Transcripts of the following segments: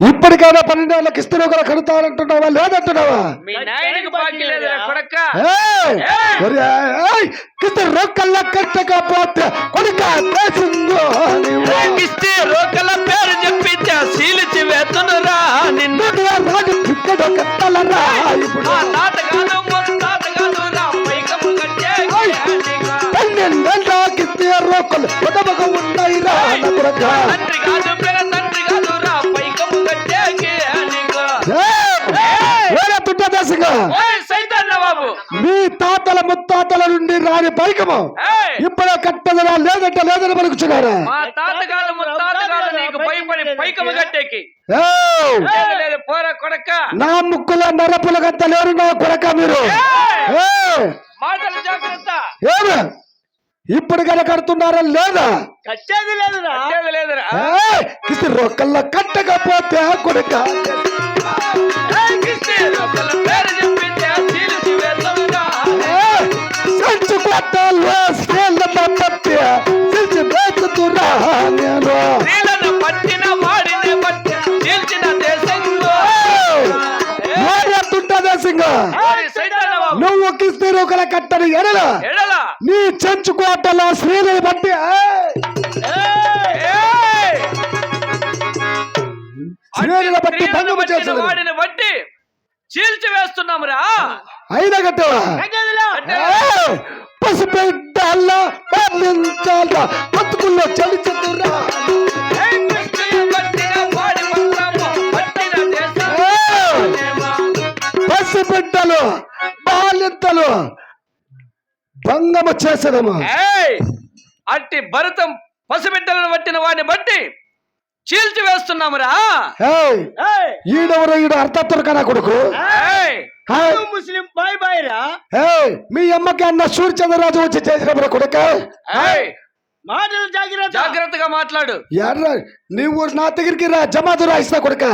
ఇప్పటికైనా పన్నెండేళ్ళకి ఇస్తే కూడా కడతానంటున్నావా లేదంటున్నావా? రొక్కల్లా కట్టకపోతే కొడుక. ఇస్తే రోకల పేరు చెప్పించా సీలిచి వేతునురా నిన్ను. రాజు ఇక్కడ కట్టలరా ఇప్పుడు. పన్నెండేళ్ళకి ఇస్తే ఉన్నాయి రా రాని పైకము! ఇప్పుడే కట్టదరా లేదంటే లేదని పలుకుతున్నారా? మా తాతగాలు ముత్తాతగాలు నీకు భయపడి పైకము కట్టేకి. ఏయ్! లేదు, లేదు, పోరా కొడక్క నా ముక్కుల నరపుల గంత లేరు నా కొరక మీరు. ఏయ్! మాటలు జాగ్రత్త. ఏమి? ఇప్పుడు కనుక కడుతున్నారా లేదా? కట్టేది లేదురా. కట్టేది లేదురా. ఏయ్! కిసి రొక్కల్లో కట్టకపోతే కొడుక. నువ్వు కిస్తీ రొక్కల కట్టని ఎడల. నీ చెంచు కోటలో స్త్రీలను బట్టి! స్త్రీలను బట్టి భంగము వాడిని బట్టి చీల్చి వేస్తున్నాము రా అయినా కట్టవా! పసిబిడ్డల్లా బంధించాలా బతుకుల్లో పట్టిన దేశం పసిబిడ్డలు బాలింతలు. భంగము చేసేదము ఏయ్! అట్టి భరతం పసిబిడ్డలను పట్టిన వాడిని బట్టి చీల్చి వేస్తున్నాము రా ఏయ్! ఈడెవరో ఈడు అర్థతురకనా కొడుకు? ఏయ్! ఏయ్! ముస్లిం బాయ్ బాయ్ రా. ఏయ్! మీ అమ్మకి అన్న సూర్యచంద్రరాజు వచ్చి చేసిన కొడుక! మాటలు జాగ్రత్త. జాగ్రత్తగా మాట్లాడు. ఎర్ర నీవు నా దగ్గరికి రా జమాతు రాయిస్తా కొడుక!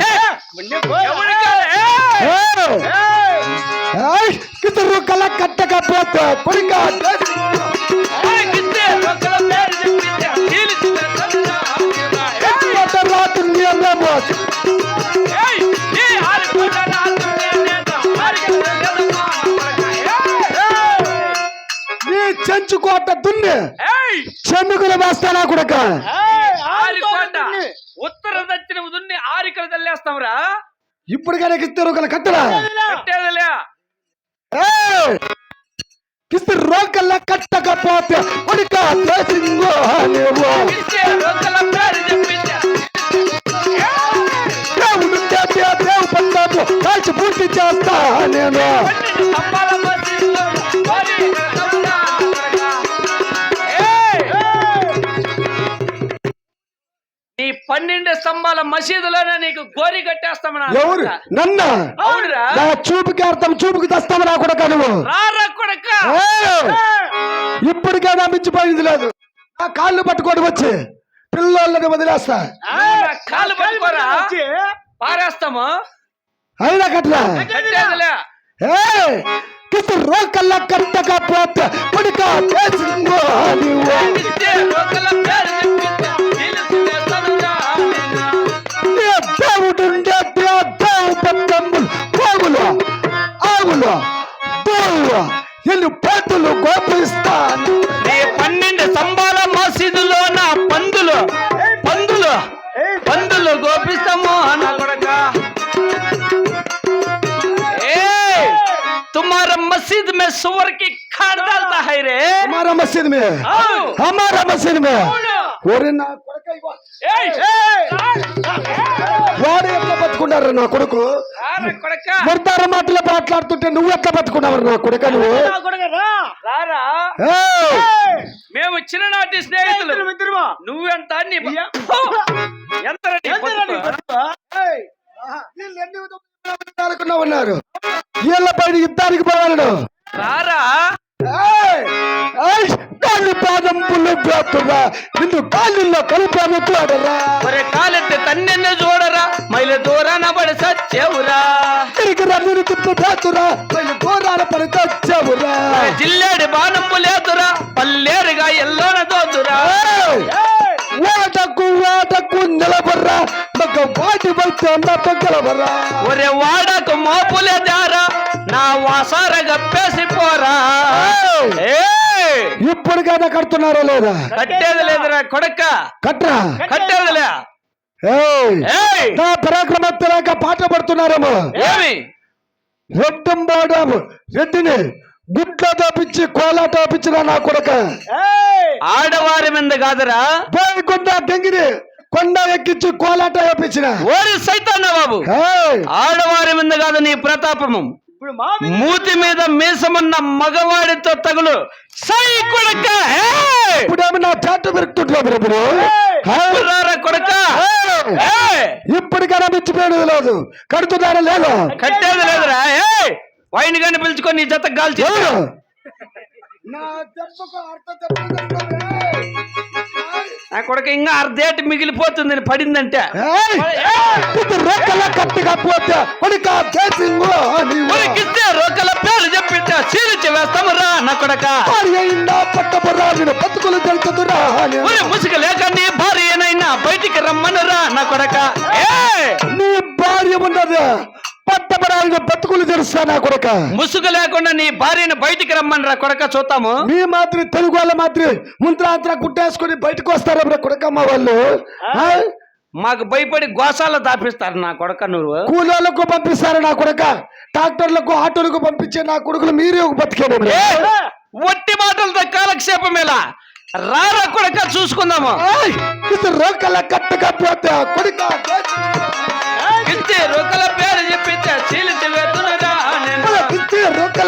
కితురు కల కట్టకపోతే కొడుక? ఏయ్! చెన్నుకులు వేస్తానా కొడుక? ఉత్తర దక్షిణ దున్ని ఆరికలు తల్లేస్తాం రా ఇప్పుడు కనుక ఇస్తారు ఒకరు కట్టరా? కట్టేదిలే! కిస్తీ రోకల్లా కట్టకపోతే చెప్పించా దేవుడు చేతే దేవు పందాము కాల్చి పూర్తి చేస్తా నేను మసీదులోనే నీకు గోరి కట్టేస్తామన్నా ఎవరు? నన్న? అవునురా. నా చూపుకి అర్థం చూపుకి తెస్తావు నా కొడుక నువ్వు? రారా కొడక. ఏయ్! ఇప్పటికే నా మించిపోయింది లేదు. నా కాళ్ళు పట్టుకొని వచ్చి పిల్లల్ని వదిలేస్తా. కాలు పట్టుకోరా. పారేస్తాము. అయినా కట్టరా? ఇచ్చే రొక్కల పేరు చెప్పించా, దోవులు ఎల్లు పేతులు గోపిస్తాను నీ పన్నెండు స్తంభాల మసీదులో నా పందులు పందులు పందులు గోపిస్తాము అన్న కొడక ए तुम्हारा मस्जिद में सुअर की खाड़ डालता है रे हमारा मस्जिद में आओ। हमारा मस्जिद में అవును. ఒరే నా కొడుక ఇగో. ఏయ్! వాడు ఎట్లా బతుకున్నారు నా కొడుకు రారా కొడక ముర్దార మాటలు మాట్లాడుతుంటే నువ్వు ఎట్లా బతుకున్నావు నా కొడుక నువ్వు! మేము చిన్ననాటి స్నేహితులు. మిత్రమా నువ్వెంత. ఎంత ఉన్నారు వీళ్ళ పైన యుద్ధానికి పోవాలను రారా? దాన్ని పాదంపులు పేతురా నిన్ను కాళ్ళల్లో కలిపాడురా ఒరే కాలెత్తి తన్నెన్ను చూడరా. మైల దూరాన పడి సచ్చేవురా. తిరిగి రన్నుని తిప్పి పేతురా మళ్ళీ దూరాల పడి తెచ్చావురా జిల్లేడి బాణంపు లేదురా. పల్లేరుగా ఎల్లోన దోతురా ఓటకు పోరాటకు నిలబర్రా వాటి వైతే అన్న తొగ్గలబర్రా ఒరే వాడకు మోపులే దారా నా వాసార గప్పేసి పోరా. కదా కడుతున్నారో లేదా? కట్టేది లేదురా కొడక. కట్రా? కట్టేదిలే ఏయ్! ఏయ్! నా పరాక్రమ తెలియక పాట పడుతున్నారేమో? ఏమి? రెడ్డంబాడ రెడ్డిని గుడ్ల తప్పించి కోలాట తప్పించిన నా కొడక! ఆడవారి మీద కాదురా. పోయి కొండ గంగిని కొండ ఎక్కించి కోలాట వేపించిన. ఓరి సైతాన్న బాబు. ఏయ్! ఆడవారి మీద కాదు నీ ప్రతాపము. ఇప్పుడు మూతి మీద మీసమున్న మగవాడితో తగులు. సై కొడక ఏయ్! ఇప్పుడేమో నా చాటు పెరుగుతుంటున్నారు ఇప్పుడు? కొడక! ఇప్పటికైనా మించిపోయేది లేదు. కడుతున్నారా లేదు? కట్టేది లేదురా ఏయ్! వైన్ గాని పిలుచుకొని నీ జత నా కొడక ఇంకా అర్ధేటి మిగిలిపోతుంది పడిందంటే. కట్టిగా పోతే కొడుక కేసింగు నీవు. ఉరికిస్తే రోకల పేరు చెప్పింటే చీల్చి వేస్తాము రా నా కొడక. భార్య నేను బతుకులు ముసుగు లేక నీ భార్యనైనా బయటికి రమ్మనురా నా కొడక! నీ భార్య ఉన్నది. పట్టబరాలు బతుకులు తెలుసా నా కొడుక. ముసుగు లేకుండా నీ భార్యను బయటికి రమ్మనురా కొడక చూద్దాము. మీ మాత్రం తెలుగు వాళ్ళ మాత్రం ముంత్రాంతర కుట్టేసుకుని బయటకు వస్తారా బ్రా కొడకమ్మ వాళ్ళు? ఆ? మాకు భయపడి గోసాల దాపిస్తారు నా కొడక నువ్వు. కూలోళ్ళకు పంపిస్తారు నా కొడక? ట్రాక్టర్లకు ఆటోలకు పంపించే నా కొడుకులు మీరే ఒక. ఏయ్! ఒట్టి మాటలతో కాలక్షేపం ఎలా? రారా కొడక చూసుకుందాము. రోకల కట్టగా పోతే కొడుక. రోకల